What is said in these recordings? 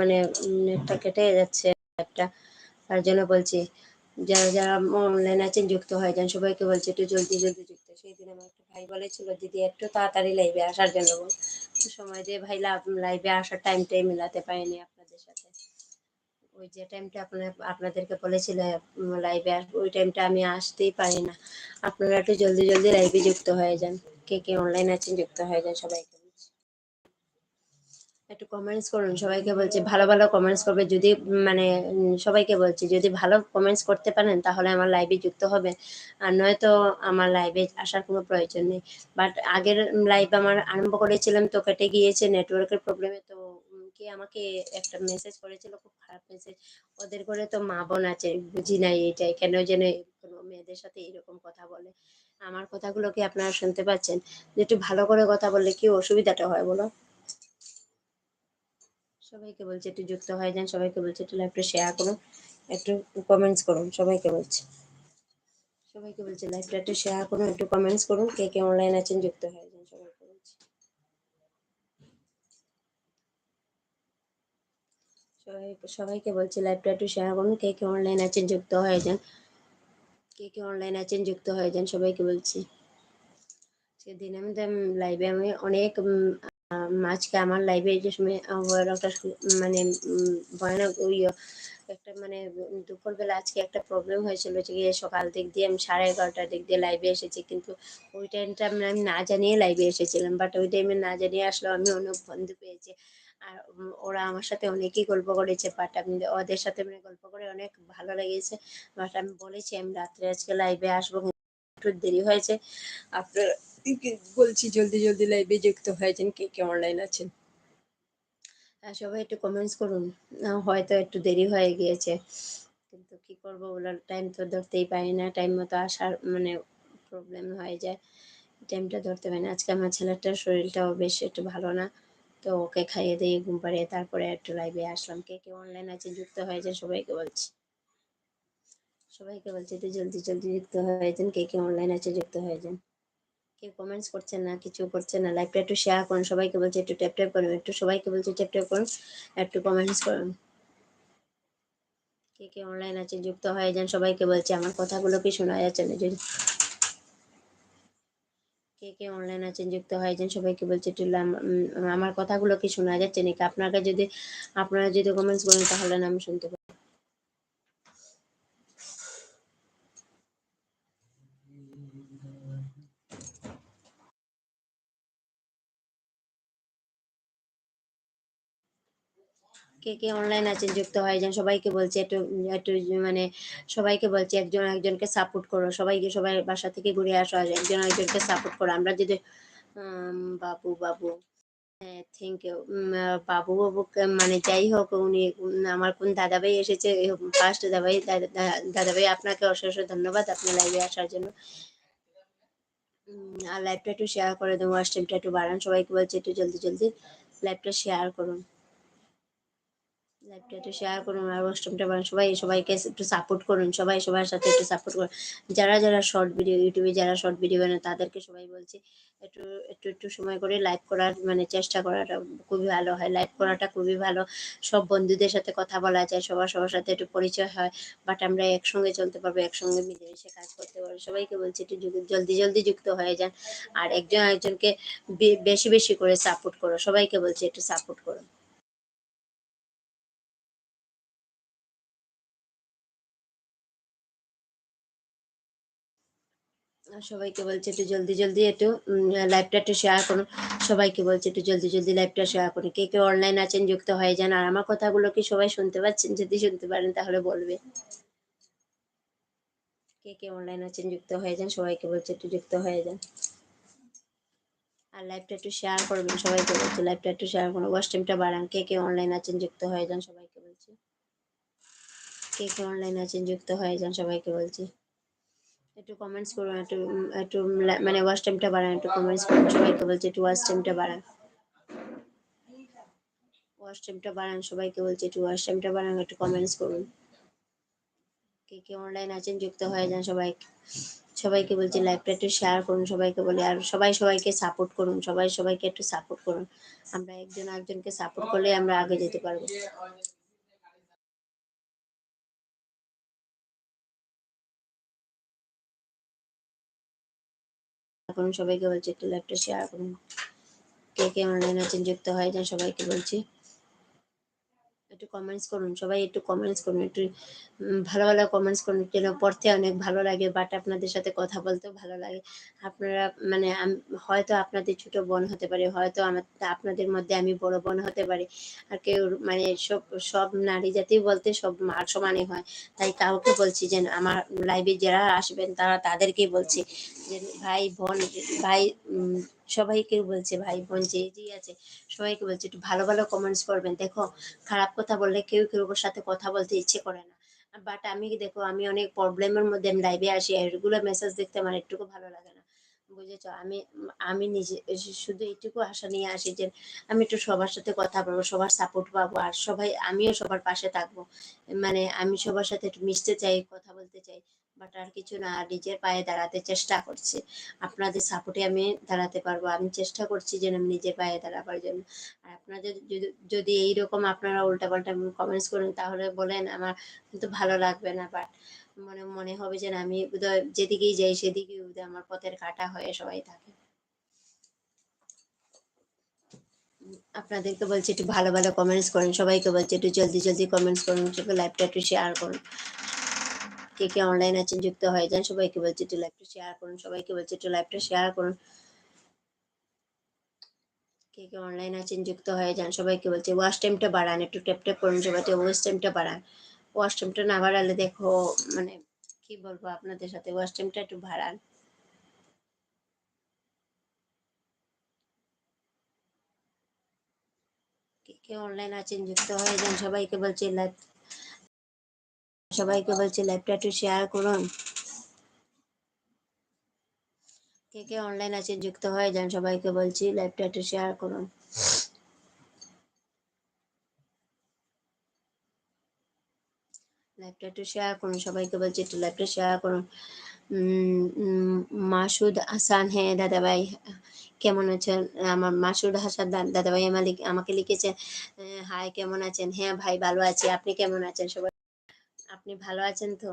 মানে নেটটা কেটে যাচ্ছে একটা তার জন্য বলছি, যারা যারা অনলাইন আছেন, যুক্ত হয়ে যান, সবাইকে বলছি, একটু জলদি জলদি যুক্ত সেই দিন আমার একটা ভাই বলেছিল, দিদি, একটু তাড়াতাড়ি লাইভে আসার জন্য বল। সময় দিয়ে ভাই লাইভে আসার টাইমটাই মিলাতে পারিনি আপনাদের সাথে। ওই যে টাইমটা আপনার, আপনাদেরকে বলেছিল লাইভে ওই টাইমটা আমি আসতেই পারি না। আপনারা একটু জলদি জলদি লাইভে যুক্ত হয়ে যান। কে কে অনলাইন আছেন, যুক্ত হয়ে যান, সবাইকে একটু কমেন্টস করুন, সবাইকে বলছি, ভালো ভালো কমেন্টস করবে। যদি মানে সবাইকে বলছি, যদি ভালো কমেন্টস করতে পারেন, তাহলে আমার লাইভে যুক্ত হবে। আর নয়তো আমার লাইভে আসার কোনো প্রয়োজন নেই। বাট আগের লাইভ আমার আরম্ভ করেছিলাম, তো কেটে গিয়েছে নেটওয়ার্কের প্রবলেমে তো কে আমাকে একটা মেসেজ করেছিল, খুব খারাপ মেসেজ ওদের করে তো মা বোন আছে, বুঝি নাই এটাই কেন যেন কোনো মেয়েদের সাথে এরকম কথা বলে। আমার কথাগুলো কি আপনারা শুনতে পাচ্ছেন? যে একটু ভালো করে কথা বললে কি অসুবিধাটা হয় বলো? সবাইকে বলছি একটু যুক্ত হয়ে যান, সবাইকে বলছি একটু লাইভটা শেয়ার করুন, একটু কমেন্টস করুন, সবাইকে বলছি। সবাইকে বলছি লাইভটা একটু শেয়ার করুন, একটু কমেন্টস করুন, কে কে অনলাইন আছেন যুক্ত হয়ে যান, সবাইকে বলছি। সবাই, সবাইকে বলছি লাইভটা একটু শেয়ার করুন, কে কে অনলাইন আছেন যুক্ত হয়ে যান। কে কে অনলাইন আছেন যুক্ত হয়ে যান, সবাইকে বলছি। সেদিন আমি লাইভে আমি অনেক আজকে আমার লাইভে যে সময় মানে ভয়ানক ইয়ে একটা মানে দুপুরবেলা আজকে একটা প্রবলেম হয়েছিল যে সকাল দিক দিয়ে আমি সাড়ে এগারোটার দিক দিয়ে লাইভে এসেছি। কিন্তু ওই টাইমটা আমি না জানিয়ে লাইভে এসেছিলাম। বাট ওই টাইমে না জানিয়ে আসলেও আমি অনেক বন্ধু পেয়েছি। আর ওরা আমার সাথে অনেকই গল্প করেছে। বাট আমি ওদের সাথে মানে গল্প করে অনেক ভালো লেগেছে। বাট আমি বলেছি আমি রাত্রে আজকে লাইভে আসব। একটু দেরি হয়েছে। আপনার বলছি জলদি জলদি লাইভে যুক্ত হয়েছেন। কে কে অনলাইন আছেন? সবাই একটু কমেন্টস করুন। হয়তো একটু দেরি হয়ে গিয়েছে। কিন্তু কি করব বলার? টাইম তো ধরতেই পারি না। টাইম মতো আসার মানে প্রবলেম হয়ে যায়। টাইমটা ধরতে পারি না। আজকে আমার ছেলেটার শরীরটাও বেশ একটু ভালো না। তো ওকে খাইয়ে দিয়ে ঘুম পাড়িয়ে তারপরে একটু লাইভে আসলাম। কে কে অনলাইন আছে? যুক্ত হয়েছে? সবাইকে বলছি। সবাইকে বলছি একটু জলদি জলদি যুক্ত হয়েছেন কে কে অনলাইন আছে যুক্ত হয়ে যান। কেউ কমেন্টস করছেন না, কিছু করছেন না লাইভটা একটু শেয়ার করুন। সবাইকে বলছি একটু ট্যাপ ট্যাপ করুন, একটু সবাইকে বলছি ট্যাপ ট্যাপ করুন, একটু কমেন্টস করুন। কে কে অনলাইন আছে যুক্ত হয়ে যান, সবাইকে বলছি আমার কথাগুলো কি শোনা যাচ্ছে না যদি। কে কে অনলাইন আছেন যুক্ত হয়ে যান, সবাইকে বলছি একটু আমার কথাগুলো কি শোনা যাচ্ছে নাকি? আপনাকে যদি, আপনারা যদি কমেন্টস করেন তাহলে আমি শুনতে পাই কে কে অনলাইন আছেন যুক্ত হয়ে যান, সবাইকে বলছি একটু একটু মানে সবাইকে বলছি একজন একজনকে সাপোর্ট করো, সবাইকে, সবাই বাসা থেকে ঘুরে আসো একজন একজনকে সাপোর্ট করো। আমরা যদি বাবু বাবু থ্যাংক ইউ বাবু বাবু মানে যাই হোক, উনি, আমার কোন দাদাভাই এসেছে ফার্স্ট দাদাভাই দাদাভাই আপনাকে অশেষ ধন্যবাদ আপনি লাইভে আসার জন্য। আর লাইভটা একটু শেয়ার করে দেবো টাইমটা একটু বাড়ান, সবাইকে বলছি একটু জলদি জলদি লাইভটা শেয়ার করুন। লাইভটা একটু শেয়ার করুন আর অষ্টমটা বানান। সবাই, সবাইকে একটু সাপোর্ট করুন। সবাই, সবার সাথে একটু সাপোর্ট করুন। যারা যারা শর্ট ভিডিও ইউটিউবে যারা শর্ট ভিডিও বানায়, তাদেরকে সবাই বলছি, একটু একটু একটু সময় করে লাইভ করার মানে চেষ্টা করাটা খুবই ভালো হয়। লাইভ করাটা খুবই ভালো। সব বন্ধুদের সাথে কথা বলা যায়, সবার সবার সাথে একটু পরিচয় হয়। বাট আমরা একসঙ্গে চলতে পারব, একসঙ্গে মিলেমিশে কাজ করতে পারব। সবাইকে বলছি, একটু জলদি জলদি যুক্ত হয়ে যান। আর একজন একজনকে বেশি বেশি করে সাপোর্ট করো। সবাইকে বলছি, একটু সাপোর্ট করো। সবাইকে বলছি একটু জলদি জলদি একটু লাইভটা একটু শেয়ার করুন। সবাইকে বলছি একটু জলদি জলদি লাইভটা শেয়ার করুন। কে কে অনলাইন আছেন, যুক্ত হয়ে যান। আর আমার কথাগুলো কি সবাই শুনতে পাচ্ছেন? যদি শুনতে পারেন তাহলে বলবে। কে কে অনলাইন আছেন, যুক্ত হয়ে যান, সবাইকে বলছি একটু যুক্ত হয়ে যান। আর লাইভটা একটু শেয়ার করবেন, সবাইকে বলছি লাইভটা একটু শেয়ার করুন। ওয়াশ টাইমটা বাড়ান। কে কে অনলাইন আছেন, যুক্ত হয়ে যান, সবাইকে বলছি। কে কে অনলাইন আছেন, যুক্ত হয়ে যান, সবাইকে বলছি। একটু কমেন্টস করুন একটু একটু মানে ওয়াচ টাইমটা বাড়ান, একটু কমেন্টস করুন সবাইকে বলছি একটু ওয়াচ টাইমটা বাড়ান। ওয়াচ টাইমটা বাড়ান, সবাইকে বলছি একটু ওয়াচ টাইমটা বাড়ান, একটু কমেন্টস করুন। কে কে অনলাইন আছেন, যুক্ত হয়ে যান সবাই। সবাইকে বলছি লাইভটা একটু শেয়ার করুন, সবাইকে বলি, আর সবাই সবাইকে সাপোর্ট করুন, সবাই সবাইকে একটু সাপোর্ট করুন। আমরা একজন একজনকে সাপোর্ট করলে আমরা আগে যেতে পারব। করুন সবাইকে বলছি, একটু লাইভটা শেয়ার করুন। কে কে অনলাইন আছেন যুক্ত হয় যান সবাইকে বলছি। একটু কমেন্টস করুন, সবাই একটু কমেন্টস করুন, একটু ভালো ভালো কমেন্টস করুন, যেন পড়তে অনেক ভালো লাগে বাট আপনাদের সাথে কথা বলতেও ভালো লাগে। আপনারা মানে হয়তো আপনাদের ছোট বোন হতে পারে, হয়তো আমার, আপনাদের মধ্যে আমি বড় বোন হতে পারি। আর কেউ মানে সব সব নারী জাতি বলতে সব আর সমানই হয়। তাই কাউকে বলছি যে, আমার লাইভে যারা আসবেন, তারা তাদেরকেই বলছি যে, ভাই, বোন, ভাই সবাইকে বলছে, ভাই বোন যে আছে, সবাইকে বলছি, একটু ভালো ভালো কমেন্টস করবেন। দেখো, খারাপ কথা বললে কেউ কেউ সাথে কথা বলতে ইচ্ছে করে না। বাট আমি দেখো, আমি অনেক প্রবলেমের মধ্যে আমি লাইভে আসি এগুলো মেসেজ দেখতে আমার একটুকু ভালো লাগে না। বুঝেছ? আমি আমি নিজে, শুধু এইটুকু আশা নিয়ে আসি যে, আমি একটু সবার সাথে কথা বলব, সবার সাপোর্ট পাবো, আর সবাই, আমিও সবার পাশে থাকব। মানে আমি সবার সাথে একটু মিশতে চাই, কথা বলতে চাই। বাট আর কিছু না, নিজের পায়ে দাঁড়াতে চেষ্টা করছি। আপনাদের সাপোর্টে আমি দাঁড়াতে পারব। আমি চেষ্টা করছি যেন আমি নিজের পায়ে দাঁড়াবার জন্য। আর আপনাদের যদি এইরকম আপনারা উল্টাপাল্টা কমেন্টস করেন, তাহলে বলেন আমার কিন্তু ভালো লাগবে না। বাট মনে মনে হবে যেন আমি যেদিকেই যাই সেদিকেই উদয়, আমার পথের কাটা হয়ে সবাই থাকে। আপনাদেরকে বলছি একটু ভালো ভালো কমেন্টস করেন। সবাইকে বলছি একটু জলদি জলদি কমেন্টস করুন। লাইভটা একটু শেয়ার করুন। কে কে অনলাইন আছেন, যুক্ত হয়ে যান, সবাইকে বলছি একটু লাইভটা শেয়ার করুন, সবাইকে বলছি একটু লাইভটা শেয়ার করুন। কে কে অনলাইন আছেন, যুক্ত হয়ে যান, সবাইকে বলছি ওয়াশ টাইমটা বাড়ান, একটু ট্যাপ ট্যাপ করুন সবাইকে ওয়াশ টাইমটা বাড়ান। ওয়াশ টাইমটা না বাড়ালে দেখো মানে কি বলব আপনাদের সাথে ওয়াশ টাইমটা একটু বাড়ান। কে কে অনলাইন আছেন, যুক্ত হয়ে যান, সবাইকে বলছি লাইভ সবাইকে বলছি লাইভটা একটু শেয়ার করুন। কে কে অনলাইন আছেন, যুক্ত হয়ে যান, সবাইকে বলছি লাইভটা একটু শেয়ার করুন। লাইভটা একটু শেয়ার করুন, সবাইকে বলছি একটু লাইভটা শেয়ার করুন। মাসুদ হাসান হ্যাঁ দাদাভাই, কেমন আছেন? আমার মাসুদ হাসান দাদাভাই আমার আমাকে লিখেছে হাই কেমন আছেন? হ্যাঁ ভাই, ভালো আছি। আপনি কেমন আছেন? সবাই আপনি ভালো আছেন তো?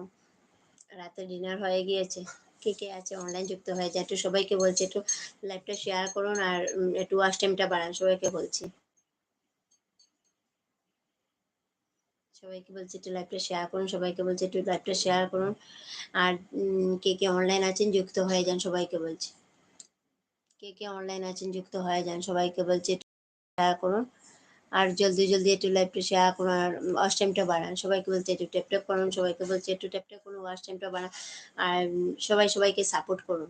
রাতে ডিনার হয়ে গিয়েছে। কে কে আছে? অনলাইন যুক্ত হয়ে যায়। একটু সবাইকে বলছি, একটু লাইভটা শেয়ার করুন আর একটু ওয়াচ টাইমটা বাড়ান, সবাইকে বলছি। সবাইকে বলছি, একটু লাইভটা শেয়ার করুন, সবাইকে বলছি, একটু লাইভটা শেয়ার করুন। আর কে কে অনলাইন আছেন, যুক্ত হয়ে যান, সবাইকে বলছি। কে কে অনলাইন আছেন, যুক্ত হয়ে যান, সবাইকে বলছি, একটু শেয়ার করুন। আর জলদি জলদি একটু লাইভটা শেয়ার করুন আর ওয়াচ টাইমটা বাড়ান। সবাইকে বলছি একটু ট্যাপ ট্যাপ করুন, সবাইকে বলছি একটু ট্যাপ করুন ওয়াচ টাইমটা বাড়ান। আর সবাই, সবাইকে সাপোর্ট করুন।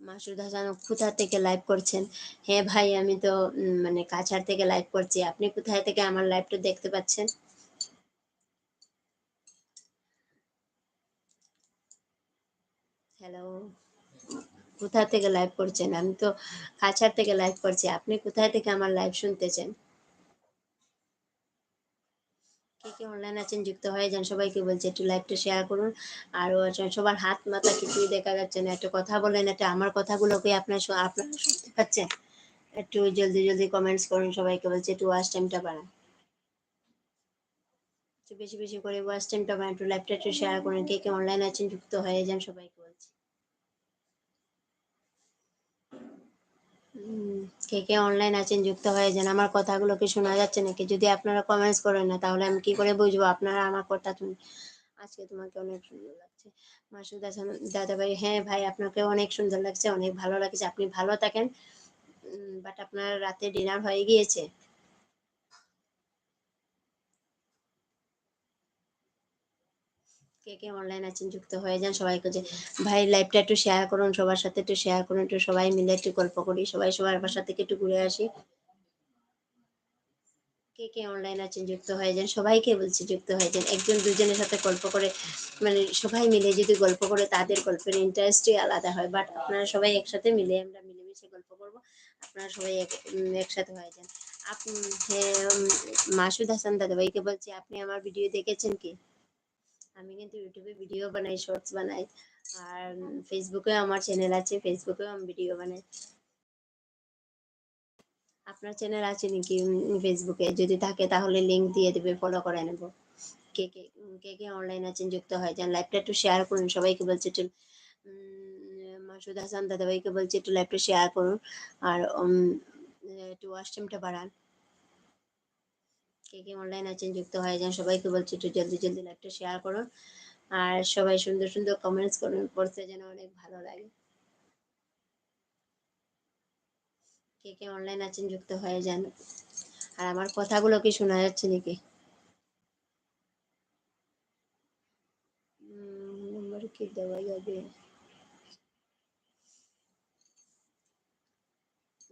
মাসুদ হাসান কোথা থেকে লাইভ করছেন? হ্যাঁ ভাই, আমি তো মানে কাছাড় থেকে লাইভ করছি। আপনি কোথায় থেকে আমার লাইভটা দেখতে পাচ্ছেন? হ্যালো কোথা থেকে লাইভ করছেন? আমি তো কাছাড় থেকে লাইভ করছি। আপনি কোথায় থেকে আমার লাইভ শুনতেছেন? কে কে অনলাইন আছেন? যুক্ত হয়ে যান। সবাইকে বলছি, একটু লাইভটা শেয়ার করুন। আর সবার হাত মাথা কিছুই দেখা যাচ্ছে না। একটু কথা বলেন, একটু আমার কথাগুলোকে আপনার আপনারা শুনতে পাচ্ছেন? একটু জলদি জলদি কমেন্টস করুন সবাইকে বলছি, একটু ওয়াচ টাইমটা বাড়ান। বেশি বেশি করে ওয়াচ টাইমটা বাড়ান, একটু লাইভটা একটু শেয়ার করুন। কে কে অনলাইন আছেন, যুক্ত হয়ে যান, সবাইকে বলছি। কে কে অনলাইন আছেন, যুক্ত হয়ে যান আমার কথাগুলো কি শোনা যাচ্ছে নাকি? যদি আপনারা কমেন্টস করেন না, তাহলে আমি কি করে বুঝব? আপনারা আমার কথা শুনে আজকে তোমাকে অনেক সুন্দর লাগছে। মাসুদ হাসান দাদা ভাই হ্যাঁ ভাই আপনাকে অনেক সুন্দর লাগছে, অনেক ভালো লাগছে, আপনি ভালো থাকেন। বাট আপনার রাতে ডিনার হয়ে গিয়েছে। কে কে অনলাইন আছেন যুক্ত হয়ে যান, সবাইকে যে ভাই লাইভটা একটু শেয়ার করুন, সবার সাথে একটু শেয়ার করুন, একটু সবাই মিলে একটু গল্প করি, সবাই সবার বাসা থেকে একটু ঘুরে আসি। কে কে অনলাইন আছেন যুক্ত হয়ে যান, সবাইকে বলছি যুক্ত হয়ে যান, একজন দুজনের সাথে গল্প করে মানে সবাই মিলে যদি গল্প করে তাদের গল্পের ইন্টারেস্টই আলাদা হয় বাট আপনারা সবাই একসাথে মিলে আমরা মিলেমিশে গল্প করব, আপনারা সবাই এক একসাথে হয়ে যান। আপনি মাসুদ হাসান দাদাভাইকে বলছি, আপনি আমার ভিডিও দেখেছেন কি? আমি কিন্তু ইউটিউবে ভিডিও বানাই শর্টস বানাই, আর ফেসবুকে আমার চ্যানেল আছে ফেসবুকেও আমি ভিডিও বানাই। আপনার চ্যানেল আছে নাকি ফেসবুকে যদি থাকে তাহলে লিংক দিয়ে দেবে ফলো করে নেব। কে কে কে কে অনলাইন আছেন, যুক্ত হয়, যান লাইভটা একটু শেয়ার করুন, সবাইকে বলছে একটু মাসুদ হাসান দাদাভাইকে বলছে একটু লাইভটা শেয়ার করুন, আর একটু ওয়াশ টাইমটা বাড়ান। কে কে অনলাইন আছেন, যুক্ত হয়ে যান, সবাইকে বলছি একটু জলদি জলদি লাইভটা শেয়ার করুন। আর সবাই সুন্দর সুন্দর কমেন্টস করুন, পড়তে যেন অনেক ভালো লাগে। কে কে অনলাইন আছেন, যুক্ত হয়ে যান। আর আমার কথাগুলো কি শোনা যাচ্ছে নাকি? নম্বর কি দেওয়া যাবে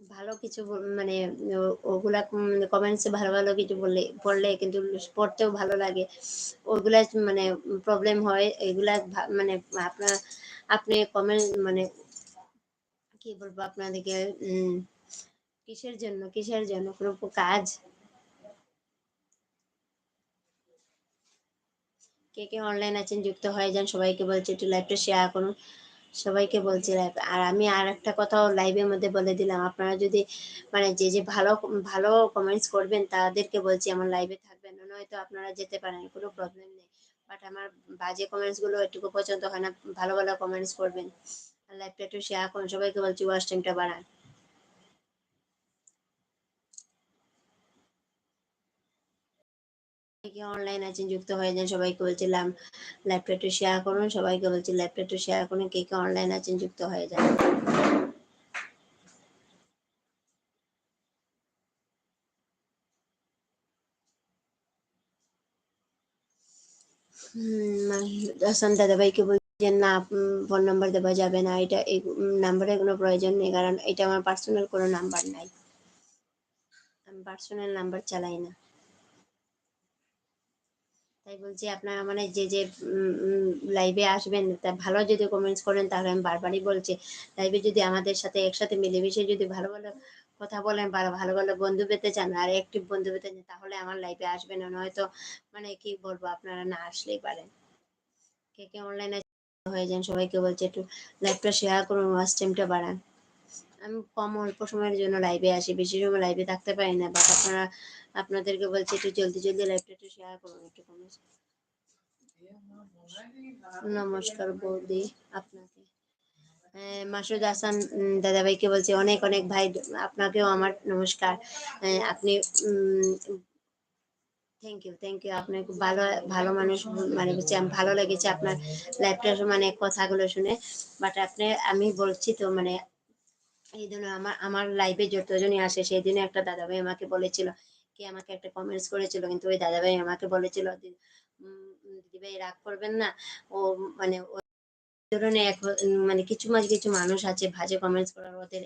ভালো কিছু মানে ওগুলা কমেন্টসে ভালো ভালো কিছু বললে, পড়লে কিন্তু পড়তেও ভালো লাগে। ওগুলা মানে প্রবলেম হয়, এগুলা মানে আপনার, আপনি কমেন্ট মানে কি বলব আপনাদেরকে কিসের জন্য কিসের জন্য, কোনো কাজ? কে কে অনলাইন আছেন, যুক্ত হয়ে যান, সবাইকে বলছি একটু লাইভটা শেয়ার করুন। সবাইকে বলছি লাইভ আর আমি আর একটা কথাও লাইভের মধ্যে বলে দিলাম। আপনারা যদি মানে যে যে ভালো ভালো কমেন্টস করবেন, তাদেরকে বলছি আমার লাইভে থাকবেন। নয়তো আপনারা যেতে পারেন, কোনো প্রবলেম নেই। বাট আমার বাজে কমেন্টসগুলো এটুকু পছন্দ হয় না। ভালো ভালো কমেন্টস করবেন। লাইভটা একটু শেয়ার করুন। সবাইকে বলছি ওয়াশ টাইমটা বাড়ান। কে অনলাইন আছেন, যুক্ত হয়ে যান, সবাইকে বলছিলাম একটু শেয়ার করুন, সবাইকে বলছি একটু শেয়ার করুন, কে কে অনলাইন আছেন, যুক্ত হয়ে যান। দাদাভাইকে বলছেন না ফোন নাম্বার দেওয়া যাবে না, এটা এই নাম্বারের কোনো প্রয়োজন নেই, কারণ এটা আমার পার্সোনাল কোনো নাম্বার নাই। আমি পার্সোনাল নাম্বার চালাই না। তাই বলছি আপনারা মানে যে যে লাইভে আসবেন, তা ভালো যদি কমেন্টস করেন, তাহলে আমি বারবারই বলছি। লাইভে যদি আমাদের সাথে একসাথে মিলেমিশে যদি ভালো ভালো কথা বলেন বা ভালো ভালো বন্ধু পেতে চান, আর একটি বন্ধু পেতে চান, তাহলে আমার লাইভে আসবেন নয়তো মানে কি বলব, আপনারা না আসলেই পারেন। কে কে অনলাইনে হয়ে যান, সবাইকে বলছি একটু লাইভটা শেয়ার করুন ওয়াচ টাইমটা বাড়ান। আমি কম অল্প সময়ের জন্য লাইভে আসি, বেশি সময় লাইভে থাকতে পারি না বাট আপনারা আপনাদেরকে বলছি, একটু জলদি জলদি লাইভটা একটু শেয়ার করুন একটু কমেন্ট। নমস্কার বৌদি, আপনাকে। মাসুদ হাসান দাদাভাইকে বলছি, অনেক অনেক ভাই, আপনাকেও আমার নমস্কার। আপনি থ্যাংক ইউ থ্যাংক ইউ আপনি খুব ভালো ভালো মানুষ মানে হচ্ছে ভালো লেগেছে আপনার লাইফটা মানে কথাগুলো শুনে। বাট আপনি, আমি বলছি তো মানে এই জন্য আমার আমার লাইফে যতজনই আসে সেই দিনে একটা দাদাভাই আমাকে বলেছিল কি আমাকে একটা কমেন্টস করেছিল, কিন্তু ওই দাদাভাই আমাকে বলেছিল দিদিভাই, রাগ করবেন না। ও মানে ধরনের এক মানে কিছু মাঝে কিছু মানুষ আছে, ভাজে কমেন্টস করার ওদের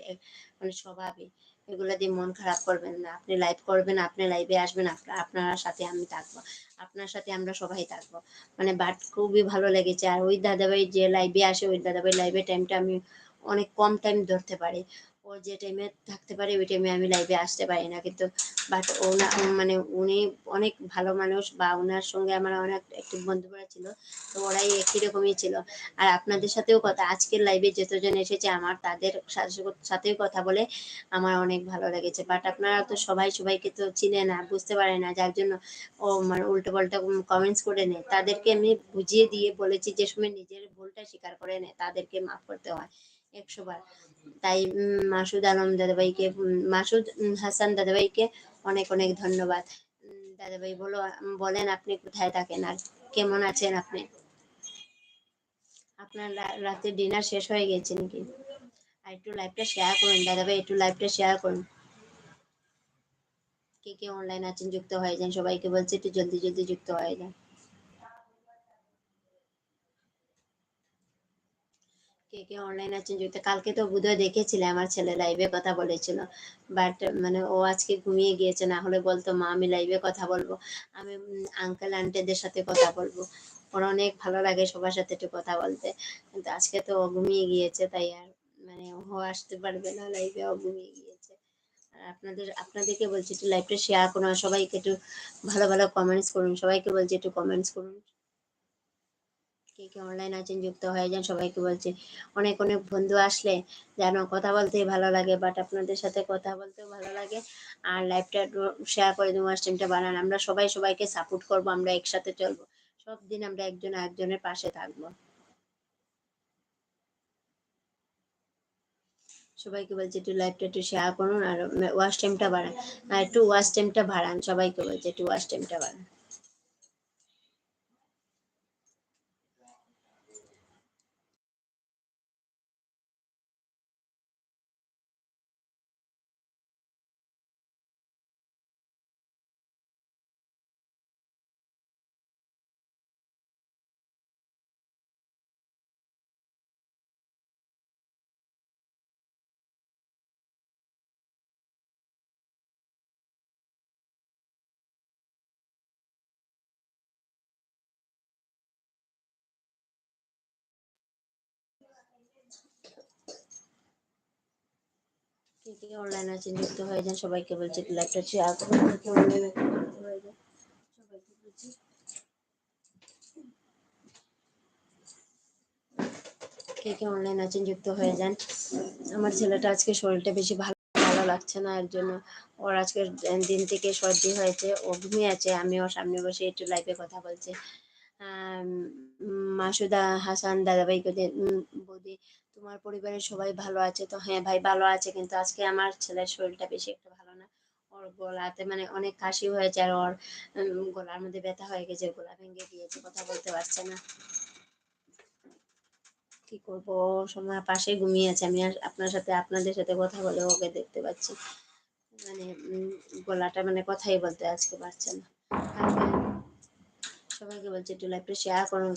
মানে স্বভাবই। এগুলা দিয়ে মন খারাপ করবেন না। আপনি লাইভ করবেন, আপনি লাইভে আসবেন আপনার সাথে আমি থাকব। আপনার সাথে আমরা সবাই থাকব। মানে বাট খুবই ভালো লেগেছে। আর ওই দাদাভাই যে লাইভে আসে, ওই দাদাভাই লাইভে টাইমটা আমি অনেক কম টাইম ধরতে পারি। ও যে টাইমে থাকতে পারে, ওই টাইমে আমি লাইভে আসতে পারি না। কিন্তু বাট ওনা মানে উনি অনেক ভালো মানুষ বা ওনার সঙ্গে আমার অনেক একটু বন্ধুরা ছিল, তো ওরাই একই রকমই ছিল। আর আপনাদের সাথেও কথা, আজকের লাইভে যতজন এসেছে, আমার তাদের সাথেও কথা বলে আমার অনেক ভালো লেগেছে। বাট আপনারা তো সবাই, সবাইকে তো চিনে না বুঝতে পারে না, যার জন্য ও মানে উল্টো পাল্টা কমেন্টস করে নেয়। তাদেরকে আমি বুঝিয়ে দিয়ে বলেছি, যে সময় নিজের ভুলটা স্বীকার করে নেয়, তাদেরকে মাফ করতে হয়। একশো বার। তাই মাসুদ আলম দাদাভাইকে মাসুদ হাসান দাদাভাইকে অনেক অনেক ধন্যবাদ। দাদাভাই বলো, বলেন আপনি কোথায় থাকেন আর কেমন আছেন আপনি? আপনার রাতে ডিনার শেষ হয়ে গেছে নাকি? আর একটু লাইভটা শেয়ার করুন, দাদাভাই, একটু লাইভটা শেয়ার করুন। কে কে অনলাইন আছেন, যুক্ত হয়ে যান, সবাইকে বলছি একটু জলদি জলদি যুক্ত হয়ে যান। কে অনলাইন আছেন যুক্ত কালকে তো বোধহয় দেখেছিলে আমার ছেলে লাইভে কথা বলেছিল। বাট মানে ও আজকে ঘুমিয়ে গিয়েছে, না হলে বলতো, মা, আমি লাইভে কথা বলব। আমি আঙ্কেল আন্টিদের সাথে কথা বলব। ওর অনেক ভালো লাগে সবার সাথে একটু কথা বলতে। কিন্তু আজকে তো ও ঘুমিয়ে গিয়েছে, তাই আর মানে ও আসতে পারবে না লাইভে ও ঘুমিয়ে গিয়েছে। আর আপনাদের, আপনাদেরকে বলছি, একটু লাইভটা শেয়ার করুন, সবাইকে একটু ভালো ভালো কমেন্টস করুন, সবাইকে বলছি, একটু কমেন্টস করুন। কে কে অনলাইন আছেন, যুক্ত হয়ে যান, সবাইকে বলছি অনেক অনেক বন্ধু আসলে যেন কথা বলতেই ভালো লাগে বাট আপনাদের সাথে কথা বলতেও ভালো লাগে। আর লাইভটা শেয়ার করে দেবো স্ট্রিমটা বানান। আমরা সবাই সবাইকে সাপোর্ট করব, আমরা একসাথে চলবো। সব দিন আমরা একজন একজনের পাশে থাকব। সবাইকে বলছি একটু লাইভটা একটু শেয়ার করুন, আর ওয়াচ টাইমটা বাড়ান। আর একটু ওয়াচ টাইমটা বাড়ান, সবাইকে বলছি একটু ওয়াচ টাইমটা বাড়ান। কে কে অনলাইন যুক্ত হয়ে যান, সবাইকে বলছি অনলাইন যুক্ত হয়ে যান সবাইকে বলছি। কে কে অনলাইন যুক্ত হয়ে যান। আমার ছেলেটা আজকে শরীরটা বেশি ভালো ভালো লাগছে না, এর জন্য ওর আজকে দিন থেকে সর্দি হয়েছে, ও ঘুমিয়ে আছে, আমি ওর সামনে বসে একটু লাইভে কথা বলছি। মাসুদা হাসান দাদাভাইকে বৌদি তোমার পরিবারের সবাই ভালো আছে? তো হ্যাঁ ভাই, ভালো আছে। কিন্তু আজকে আমার ছেলের শরীরটা বেশি একটা ভালো না। ওর গলাতে মানে অনেক কাশি হয়েছে আর ওর গলার মধ্যে ব্যথা হয়ে গেছে, গলা ভেঙে গিয়েছে কথা বলতে পারছে না। কি করব? সময় পাশে ঘুমিয়ে আছে। আমি আপনার সাথে, আপনাদের সাথে কথা বলে ওকে দেখতে পাচ্ছি। মানে গলাটা মানে কথাই বলতে আজকে পারছে না। সবাইকে বলছি একটু লাইভটা শেয়ার করুন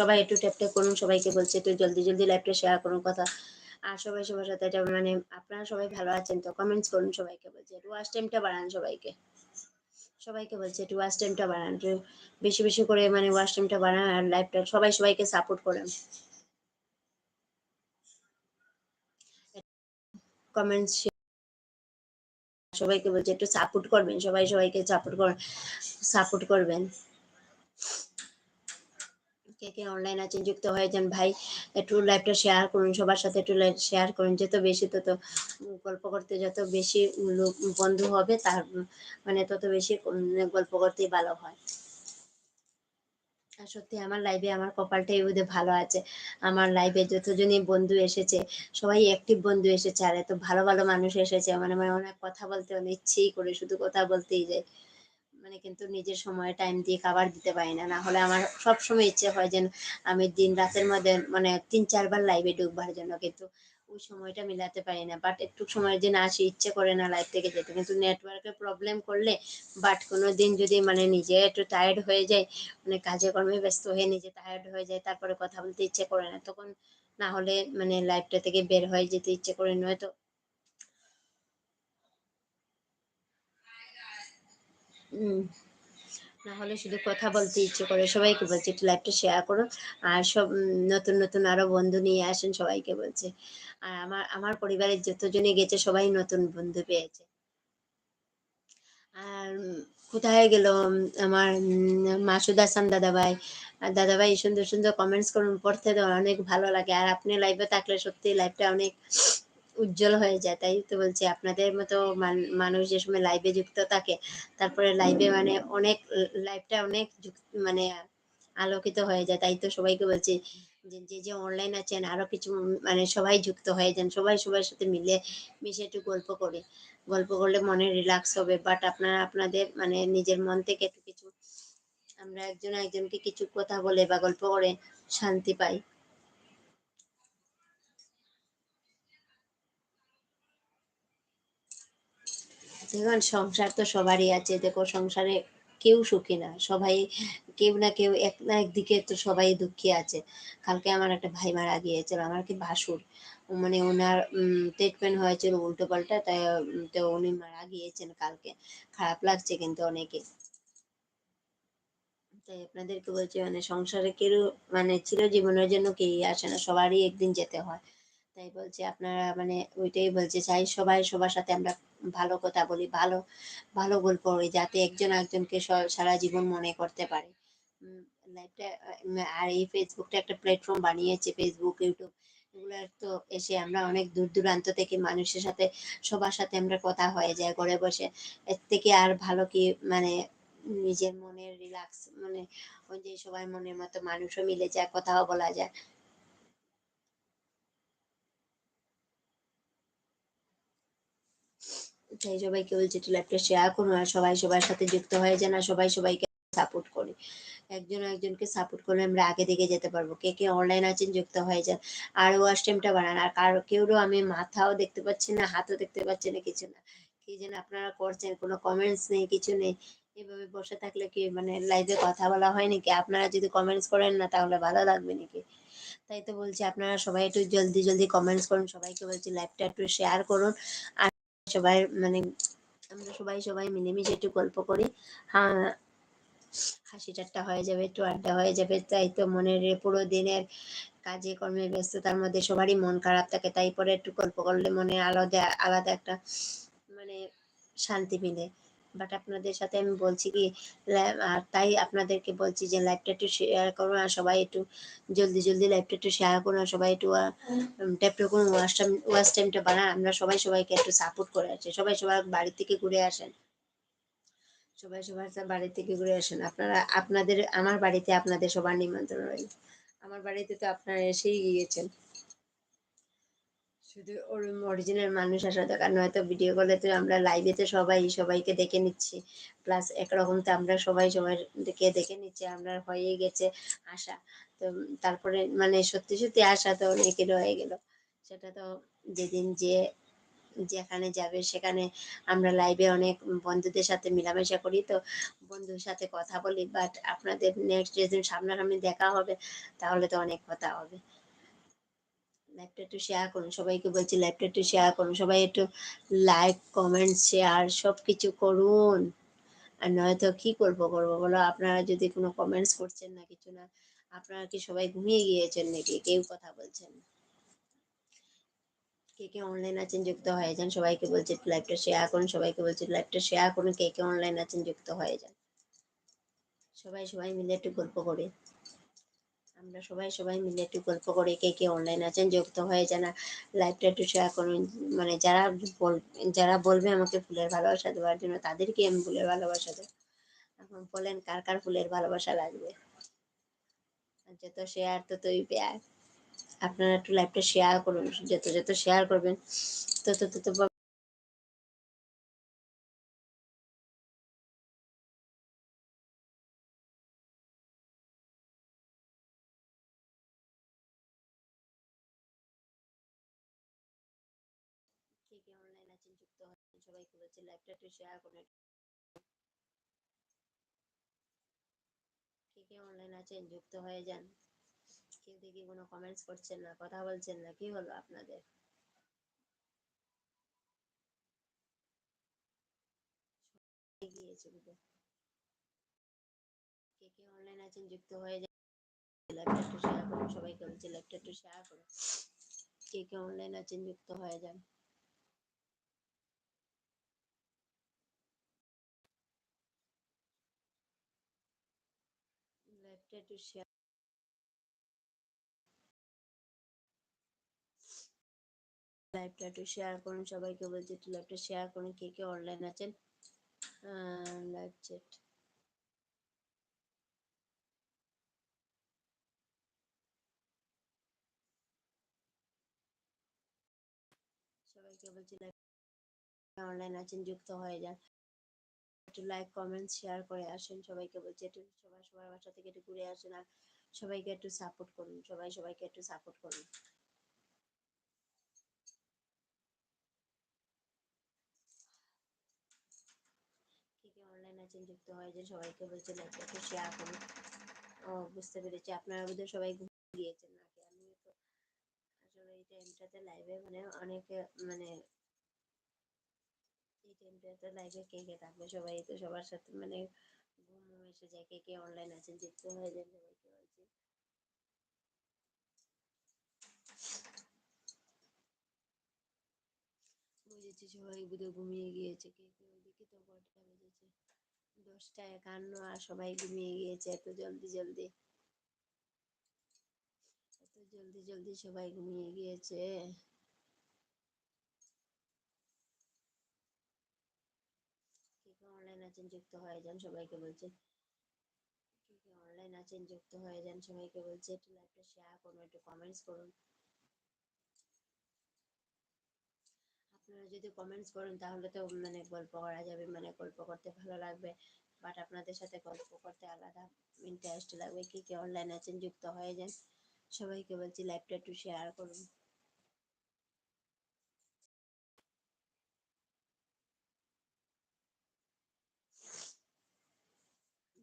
সবাই একটু ট্যাপ ট্যাপ করুন, সবাইকে বলছি একটু জলদি জলদি লাইভটা শেয়ার করুন কথা। আর সবাই সবার সাথে এটা মানে আপনারা সবাই ভালো আছেন তো? কমেন্টস করুন সবাইকে বলছি, একটু ওয়াচ টাইমটা বাড়ান সবাইকে। সবাইকে বলছি একটু ওয়াচ টাইমটা বাড়ান বেশি বেশি করে মানে ওয়াচ টাইমটা বাড়ান আর লাইভটা সবাই সবাইকে সাপোর্ট করেন। কমেন্টস সবাইকে বলছি একটু সাপোর্ট করবেন, সবাই সবাইকে সাপোর্ট করবেন সাপোর্ট করবেন। কে কে অনলাইন আছেন, যুক্ত হয়ে যান। ভাই, একটু শেয়ার করুন, সবার সাথে একটু শেয়ার করুন। যত বেশি তত গল্প করতে, যত বেশি বন্ধু হবে, তার মানে তত বেশি গল্প করতেই ভালো হয়। সত্যি আমার লাইভে আমার কপালটাই বোধহয় ভালো আছে। আমার লাইভে যতজনই বন্ধু এসেছে, সবাই অ্যাক্টিভ বন্ধু এসেছে, আর এত ভালো ভালো মানুষ এসেছে। মানে মানে অনেক কথা বলতে, অনেক ইচ্ছেই করে শুধু কথা বলতেই যায়। মানে কিন্তু নিজের সময় টাইম দিয়ে খাবার দিতে পারি না। না হলে আমার সব সময় ইচ্ছে হয় যেন আমি দিন রাতের মধ্যে মানে তিন চারবার লাইভে ঢুকবার জন্য। কিন্তু ওই সময়টা মিলাতে পারি না। বাট একটু সময়ের জন্য আসি, ইচ্ছে করে না লাইভ থেকে যেতে। কিন্তু নেটওয়ার্কের প্রবলেম করলে বাট কোনো দিন যদি মানে নিজে একটু টায়ার্ড হয়ে যায় মানে কাজে কর্মে ব্যস্ত হয়ে নিজে টায়ার্ড হয়ে যায়, তারপরে কথা বলতে ইচ্ছে করে না, তখন না হলে মানে লাইভটা থেকে বের হয়ে যেতে ইচ্ছে করে নয়তো না হলে শুধু কথা বলতে ইচ্ছে করে। সবাইকে বলছে, একটু লাইভটা শেয়ার করুন আর সব নতুন নতুন আরও বন্ধু নিয়ে আসেন সবাইকে বলছে। আর আমার আমার পরিবারের যতজনে গেছে, সবাই নতুন বন্ধু পেয়েছে। আর কোথায় গেল আমার মাসুদ হাসান দাদাভাই? আর দাদাভাই, সুন্দর সুন্দর কমেন্টস করুন। পড়তে অনেক ভালো লাগে। আর আপনি লাইভে থাকলে সত্যি লাইভটা অনেক উজ্জ্বল হয়ে যায়, তাই তো বলছি। আপনাদের মতো মানুষ যে সময় লাইভে যুক্ত থাকে, তারপরে লাইভে মানে অনেক লাইভটা অনেক মানে আলোকিত হয়ে যায়, তাই তো সবাইকে বলছি। যে যে অনলাইন আছেন, আরও কিছু মানে সবাই যুক্ত হয়ে যান, সবাই সবার সাথে মিলে, মিশে একটু গল্প করে। গল্প করলে মনে রিল্যাক্স হবে বাট আপনারা, আপনাদের মানে নিজের মন থেকে একটু কিছু, আমরা একজন একজনকে কিছু কথা বলে বা গল্প করে শান্তি পাই। দেখুন সংসার তো সবারই আছে। দেখো, সংসারে কেউ সুখী না। সবাই কেউ না কেউ এক না একদিকে তো সবাই দুঃখী আছে। কালকে আমার একটা ভাই মারা গিয়েছিল, আমার কি ভাসুর। মানে ওনার ট্রিটমেন্ট হয়েছিল উল্টো পাল্টা, তাই তো উনি মারা গিয়েছেন কালকে। খারাপ লাগছে কিন্তু অনেকে তাই আপনাদেরকে বলছি মানে সংসারে কেউ মানে ছিল জীবনের জন্য কেউ আসে না। সবারই একদিন যেতে হয়। তাই বলছি আপনারা মানে ওইটাই বলছে, চাই সবাই সবার সাথে আমরা ভালো কথা বলি, ভালো ভালো গল্প করি, যাতে একজন একজনকে সারা জীবন মনে করতে পারে। আর এই ফেসবুকটা একটা প্ল্যাটফর্ম বানিয়েছে ফেসবুক ইউটিউব এগুলো তো এসে আমরা অনেক দূর দূরান্ত থেকে মানুষের সাথে সবার সাথে আমরা কথা হয়ে যায়, ঘরে বসে। এর থেকে আর ভালো কি মানে নিজের মনের রিল্যাক্স মানে ওই যে সবাই মনের মতো মানুষও মিলে যায়, কথাও বলা যায়। তাই সবাইকে বলছি একটু লাইভটা শেয়ার করুন আর সবাই সবার সাথে যুক্ত হয়ে যান আর সবাই সবাইকে সাপোর্ট করি। একজন একজনকে সাপোর্ট করলে আমরা আগে দিকে যেতে পারব। কে কে অনলাইন আছেন যুক্ত হয়ে যান। আর ওয়াশ টাইমটা বাড়ান। আর কারও কেউরও আমি মাথাও দেখতে পাচ্ছি না, হাতও দেখতে পাচ্ছি না, কিছু না। কি যেন আপনারা করছেন, কোনো কমেন্টস নেই, কিছু নেই। এভাবে বসে থাকলে কি মানে লাইভে কথা বলা হয় নাকি? আপনারা যদি কমেন্টস করেন না, তাহলে ভালো লাগবে নাকি? তাই তো বলছি, আপনারা সবাই একটু জলদি জলদি কমেন্টস করুন। সবাইকে বলছি লাইভটা একটু শেয়ার করুন। আর সবাই মানে আমরা সবাই সবাই মিলেমিশে একটু গল্প করি। হাসি ঠাট্টা হয়ে যাবে, একটু আড্ডা হয়ে যাবে। তাই তো মনের পুরো দিনের কাজে, কর্মে ব্যস্ততার মধ্যে সবারই মন খারাপ থাকে। তাই পরে একটু গল্প করলে মনে আলাদা আলাদা একটা মানে শান্তি মিলে। বাট আপনাদের সাথে আমি বলছি কি আর তাই আপনাদেরকে বলছি যে লাইভটা একটু শেয়ার করুন আর সবাই একটু জলদি জলদি লাইভটা একটু শেয়ার করুন আর সবাই একটু ট্যাপটা করুন ওয়াশ টাইম ওয়াশ টাইমটা বানান আমরা সবাই সবাইকে একটু সাপোর্ট করে আছি সবাই সবার বাড়ি থেকে ঘুরে আসেন। সবাই সবার বাড়ি থেকে ঘুরে আসেন। আপনারা, আপনাদের, আমার বাড়িতে আপনাদের সবার নিমন্ত্রণ রইল। আমার বাড়িতে তো আপনারা এসেই গিয়েছেন। শুধু ওর অরিজিনাল মানুষ আসা দরকার নয়তো ভিডিও কলে তো আমরা লাইভে তো সবাই, সবাইকে দেখে নিচ্ছি। প্লাস একরকম তো আমরা সবাই সবাইকে দেখে নিচ্ছি, আমরা হয়ে গেছে আশা। তো তারপরে মানে সত্যি সত্যি আশা তো অনেকের হয়ে গেল। সেটা তো যেদিন যে, যেখানে যাবে সেখানে আমরা লাইভে অনেক বন্ধুদের সাথে মেলামেশা করি, তো বন্ধুর সাথে কথা বলি। বাট আপনাদের নেক্সট যেদিন সামনাসামনি দেখা হবে, তাহলে তো অনেক কথা হবে। লাইভটা একটু শেয়ার করুন, সবাইকে বলছি লাইভটা একটু শেয়ার করুন, সবাই একটু লাইক কমেন্ট শেয়ার সব কিছু করুন। আর নয়তো কি করব করব বলো? আপনারা যদি কোনো কমেন্টস করছেন না, কিছু না, আপনারা কি সবাই ঘুমিয়ে গিয়েছেন নাকি? কেউ কথা বলছেন? কে কে অনলাইন আছেন যুক্ত হয়ে যান? সবাইকে বলছি লাইভটা শেয়ার করুন, সবাইকে বলছি লাইভটা শেয়ার করুন, কে কে অনলাইন আছেন যুক্ত হয়ে যান? সবাই সবাই মিলে একটু গল্প করি। আমরা সবাই সবাই মিলে একটু গল্প করে কে কে অনলাইন আছেন, যুক্ত হয়ে আর লাইভটা একটু শেয়ার করুন। মানে যারা বল, যারা বলবে আমাকে ফুলের ভালোবাসা দেওয়ার জন্য, তাদেরকে আমি ফুলের ভালোবাসা দেবো। এখন বলেন, কার কার ফুলের ভালোবাসা লাগবে? যত শেয়ার ততই পেয়ার। আপনারা একটু লাইভটা শেয়ার করুন, যত যত শেয়ার করবেন, তত তত যুক্ত হন। শেয়ার করুন কে কে অনলাইন আছেন, যুক্ত হয়ে যান। কেউ দেখি কোনো কমেন্টস করছেন না, কথা বলছেন না, কি হলো আপনাদের? কে কে অনলাইন আছেন, যুক্ত হয়ে যান। শেয়ার করুন, সবাইকে বলছি শেয়ার করুন। কে কে অনলাইন আছেন, যুক্ত হয়ে যান। শেয়ার লাইভটা একটু শেয়ার করুন সবাইকে, বলছি একটু লাইভটা শেয়ার করুন, কে কে অনলাইন আছেন? লাইভ চ্যাট সবাইকে বলছি অনলাইন আছেন, যুক্ত হয়ে যান। একটু লাইক কমেন্ট শেয়ার করে আসেন। সবাইকে বলছি একটু সবাই, সবার বাসা থেকে একটু ঘুরে আসেন আর সবাইকে একটু সাপোর্ট করুন। সবাই, সবাইকে একটু সাপোর্ট করুন। অনলাইন আছেন? যুক্ত যান। সবাইকে একটু শেয়ার করুন। ও, বুঝতে পেরেছি। আপনারা বোধহয় সবাই ঘুমিয়ে গিয়েছেন নাকি? আমিও তো আসলে লাইভে মানে অনেকে মানে কে কে থাকবে? সবাই তো সবার সাথে মানে ঘুম এসে যায়। কে কে অনলাইন আছেন? হয়ে সবাইকে বলছি? বুঝেছি সবাই বোধহয় ঘুমিয়ে গিয়েছে। কে কেউ দেখি তো কটা বেজেছে? দশটা একান্ন, আর সবাই ঘুমিয়ে গিয়েছে। এত জলদি জলদি। এত জলদি জলদি সবাই ঘুমিয়ে গিয়েছে কে কে অনলাইন আছেন যুক্ত হয়ে যান সবাইকে বলছে। কে কে অনলাইন আছেন যুক্ত হয়ে যান সবাইকে বলছে। একটু লাইভটা শেয়ার করুন, একটু কমেন্টস করুন। আপনারা যদি কমেন্টস করেন তাহলে তো মানে গল্প করা যাবে মানে গল্প করতে ভালো লাগবে। বাট আপনাদের সাথে গল্প করতে আলাদা ইন্টারেস্ট লাগবে। কে কে অনলাইন আছেন যুক্ত হয়ে যান সবাইকে বলছি লাইভটা একটু শেয়ার করুন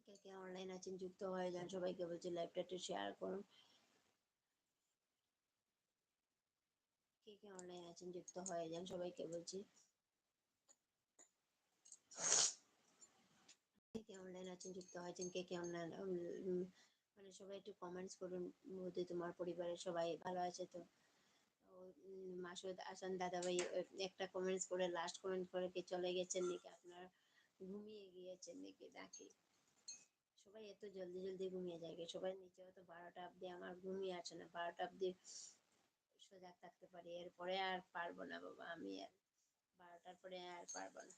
কে কে অনলাইন আছেন যুক্ত হয়ে যান সবাইকে বলছি লাইভটা একটু শেয়ার করুন। কে কে অনলাইন আছেন যুক্ত হয়ে যান সবাইকে বলছি। কে অনলাইন আছেন যুক্ত হয়েছেন কে কে অনলাইন মানে সবাই একটু কমেন্টস করুন মোদি তোমার পরিবারের সবাই ভালো আছে তো? মাসুদ আসান দাদাভাই আহ, একটা কমেন্টস করে লাস্ট কমেন্ট করে কি চলে গেছেন নাকি? আপনার ঘুমিয়ে গিয়েছেন নাকি? নাকি? সবাই এত জলদি জলদি ঘুমিয়ে যায়। সবাই নিচে হয়তো বারোটা অব্দি আমার ঘুমিয়ে আসে না। বারোটা অব্দি সজাগ থাকতে পারি। এরপরে আর পারব না বাবা, আমি আর বারোটার পরে আর পারব না।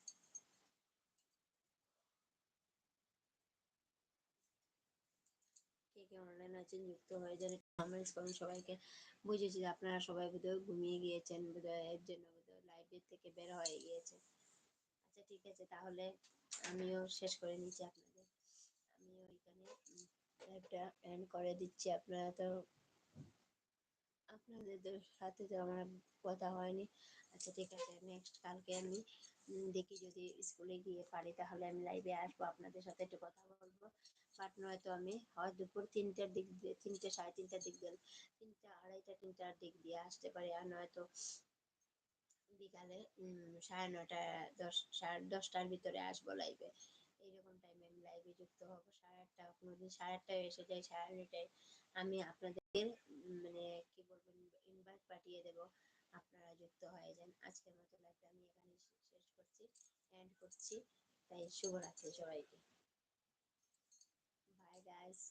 কে কে অনলাইন আছেন যুক্ত হয়ে যান কমেন্টস করুন, সবাইকে বুঝেছি যে আপনারা সবাই বোধহয় ঘুমিয়ে গিয়েছেন, বোধহয় এর জন্য বোধহয় লাইভের থেকে বের হয়ে গিয়েছে। আচ্ছা ঠিক আছে, তাহলে আমিও শেষ করে নিচ্ছি এখানে লাইভটা এন্ড করে দিচ্ছি আপনারা তো, আপনাদের সাথে তো আমার কথা হয়নি। আচ্ছা ঠিক আছে নেক্সট কালকে আমি দেখি যদি স্কুলে গিয়ে পারি তাহলে আমি লাইভে আসব, আপনাদের সাথে একটু কথা বলব। বাট নয়তো আমি, হয় দুপুর তিনটার দিক দিয়ে, তিনটে সাড়ে তিনটার দিক দিয়ে, তিনটা আড়াইটা, তিনটার দিক দিয়ে আসতে পারি। আর নয়তো বিকালে সাড়ে নয়টা, দশ, সাড়ে দশটার ভিতরে আসব লাইভে টাইমে আমি লাইভে যুক্ত হব। সাড়ে আটটা, কোনোদিন সাড়ে আটটায় এসে যাই, সাড়ে আটটায় আমি আপনাদের মানে কি বলবেন ইনভাইট পাঠিয়ে দেব। আপনারা যুক্ত হয়ে যান। আজকের মতো লাইভটা আমি এখানে শেষ করছি এন্ড করছি। তাই শুভরাত্রি সবাইকে। Bye guys